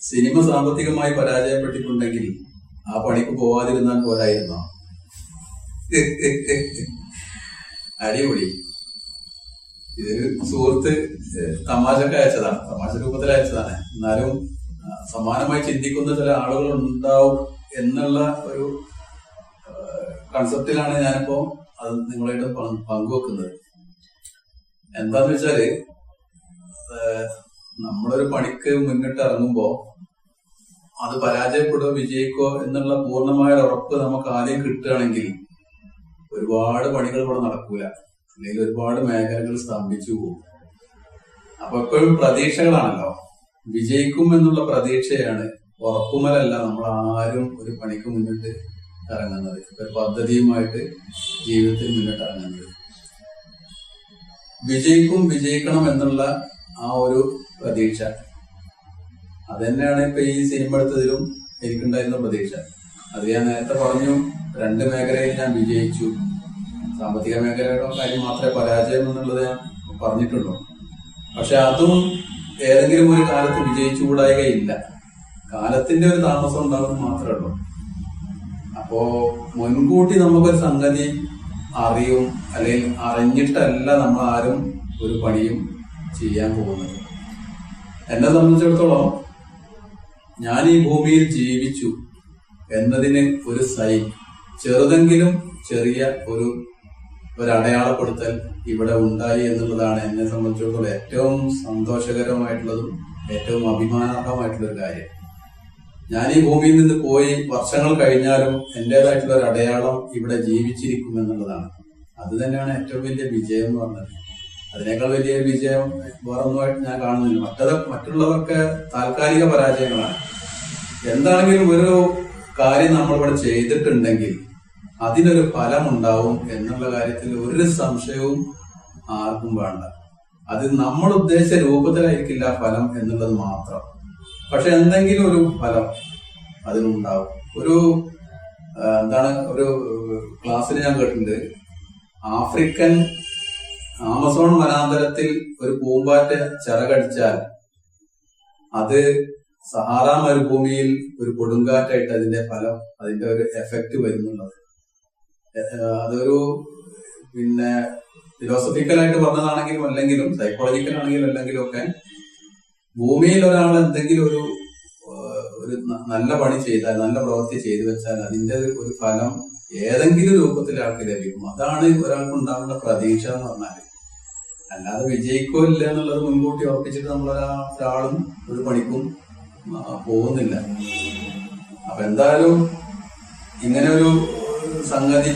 Cinema സാമ്പത്തികമായി പരാജയപ്പെട്ടിട്ടുണ്ടെങ്കിൽ ആ പണിക്ക് പോവാതിരുന്നാൽ പോരായിരുന്നോ? അടിപൊളി. ഇതൊരു സുഹൃത്ത് തമാശക്ക് അയച്ചതാണ്. തമാശ രൂപത്തിൽ അയച്ചതാണ്. എന്നാലും സമാനമായി ചിന്തിക്കുന്ന ചില ആളുകൾ ഉണ്ടാവും എന്നുള്ള ഒരു കൺസെപ്റ്റിലാണ് ഞാനിപ്പോ അത് നിങ്ങളായിട്ട് പങ്ക് പങ്കുവെക്കുന്നത്. എന്താന്ന് വെച്ചാൽ നമ്മളൊരു പണിക്ക് മുന്നിട്ട് ഇറങ്ങുമ്പോ അത് പരാജയപ്പെടുകയോ വിജയിക്കോ എന്നുള്ള പൂർണമായ ഉറപ്പ് നമുക്ക് ആദ്യം കിട്ടുകയാണെങ്കിൽ ഒരുപാട് പണികൾ ഇവിടെ നടക്കൂല. അല്ലെങ്കിൽ ഒരുപാട് മേഖലകൾ സ്തംഭിച്ചു പോകും. അപ്പൊ എപ്പോഴും പ്രതീക്ഷകളാണല്ലോ. വിജയിക്കും എന്നുള്ള പ്രതീക്ഷയാണ് ഉറപ്പുമലല്ല നമ്മൾ ആരും ഒരു പണിക്ക് മുന്നിട്ട് ഇറങ്ങുന്നത്. ഒരു പദ്ധതിയുമായിട്ട് ജീവിതത്തിൽ മുന്നിട്ട് ഇറങ്ങുന്നത്. വിജയിക്കും വിജയിക്കണം എന്നുള്ള ആ ഒരു പ്രതീക്ഷ. അതന്നെയാണ് ഇപ്പൊ ഈ സിനിമ എടുത്തതിലും എനിക്കുണ്ടായിരുന്ന പ്രതീക്ഷ. അത് ഞാൻ നേരത്തെ പറഞ്ഞു രണ്ട് മേഖലയിൽ ഞാൻ വിജയിച്ചു. സാമ്പത്തിക മേഖലയുടെ കാര്യം മാത്രമേ പരാജയം എന്നുള്ളത് ഞാൻ പറഞ്ഞിട്ടുള്ളൂ. പക്ഷെ അതും ഏതെങ്കിലും ഒരു കാലത്ത് വിജയിച്ചുകൂടായികയില്ല. കാലത്തിന്റെ ഒരു താമസം ഉണ്ടാകുന്നത് മാത്രമേ ഉള്ളൂ. അപ്പോ മുൻകൂട്ടി നമുക്കൊരു സംഗതി അറിയും അല്ലെങ്കിൽ അറിഞ്ഞിട്ടല്ല നമ്മൾ ആരും ഒരു പണിയും ചെയ്യാൻ പോകുന്നത്. എന്നെ സംബന്ധിച്ചിടത്തോളം ഞാൻ ഈ ഭൂമിയിൽ ജീവിച്ചു എന്നതിന് ഒരു സൈൻ ചെറുതെങ്കിലും ചെറിയ ഒരു ഒരു അടയാളപ്പെടുത്തൽ ഇവിടെ ഉണ്ടായി എന്നുള്ളതാണ് എന്നെ സംബന്ധിച്ചിടത്തോളം ഏറ്റവും സന്തോഷകരമായിട്ടുള്ളതും ഏറ്റവും അഭിമാനാർഹമായിട്ടുള്ള ഒരു കാര്യം. ഞാൻ ഈ ഭൂമിയിൽ നിന്ന് പോയി വർഷങ്ങൾ കഴിഞ്ഞാലും എന്റേതായിട്ടുള്ള ഒരു അടയാളം ഇവിടെ ജീവിച്ചിരിക്കും എന്നുള്ളതാണ് അത് തന്നെയാണ് ഏറ്റവും വലിയ വിജയം എന്ന് പറഞ്ഞത്. അതിനേക്കാൾ വലിയ വിജയം വേറൊന്നുമായിട്ട് ഞാൻ കാണുന്നില്ല. മറ്റത് മറ്റുള്ളവർക്ക് താൽക്കാലിക പരാജയങ്ങളാണ്. എന്താണെങ്കിലും ഒരു കാര്യം നമ്മളിവിടെ ചെയ്തിട്ടുണ്ടെങ്കിൽ അതിനൊരു ഫലമുണ്ടാവും എന്നുള്ള കാര്യത്തിൽ ഒരു സംശയവും ആർക്കും വേണ്ട. അത് നമ്മൾ ഉദ്ദേശിച്ച രൂപത്തിലായിരിക്കില്ല ഫലം എന്നുള്ളത് മാത്രം. പക്ഷെ എന്തെങ്കിലും ഒരു ഫലം അതിനുണ്ടാവും. ഒരു എന്താണ് ഒരു ക്ലാസ്സിൽ ഞാൻ കേട്ടിട്ടുണ്ട്. ആഫ്രിക്കൻ ആമസോൺ വനാന്തരത്തിൽ ഒരു പൂമ്പാറ്റ ചിറകടിച്ചാൽ അത് സഹാറ മരുഭൂമിയിൽ ഒരു കൊടുങ്കാറ്റായിട്ട് അതിന്റെ ഫലം അതിന്റെ ഒരു എഫക്റ്റ് വരുന്നുള്ളത്. അതൊരു പിന്നെ ഫിലോസഫിക്കലായിട്ട് പറഞ്ഞതാണെങ്കിലും അല്ലെങ്കിലും സൈക്കോളജിക്കൽ ആണെങ്കിലും അല്ലെങ്കിലും ഒക്കെ ഭൂമിയിൽ ഒരാൾ എന്തെങ്കിലും ഒരു ഒരു നല്ല പണി ചെയ്താൽ നല്ല പ്രവൃത്തി ചെയ്തു വെച്ചാൽ അതിന്റെ ഒരു- ഫലം ഏതെങ്കിലും രൂപത്തിൽ ആൾക്ക് ലഭിക്കും. അതാണ് ഒരാൾക്ക് ഉണ്ടാകുന്ന പ്രതീക്ഷ എന്ന് പറഞ്ഞാൽ അല്ലാതെ വിജയിക്കോ ഇല്ല എന്നുള്ളത് മുൻകൂട്ടി ഉറപ്പിച്ചിട്ട് നമ്മൾ ഒരാളും ഒരു പണിക്കും പോകുന്നില്ല. അപ്പൊ എന്തായാലും ഇങ്ങനെ ഒരു സംഗതി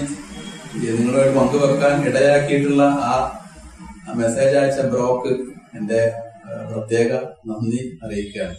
നിങ്ങളോട് പങ്കുവെക്കാൻ ഇടയാക്കിയിട്ടുള്ള ആ മെസ്സേജ് അയച്ച ബ്രോക്ക് എന്റെ പ്രത്യേക നന്ദി അറിയിക്കുകയാണ്.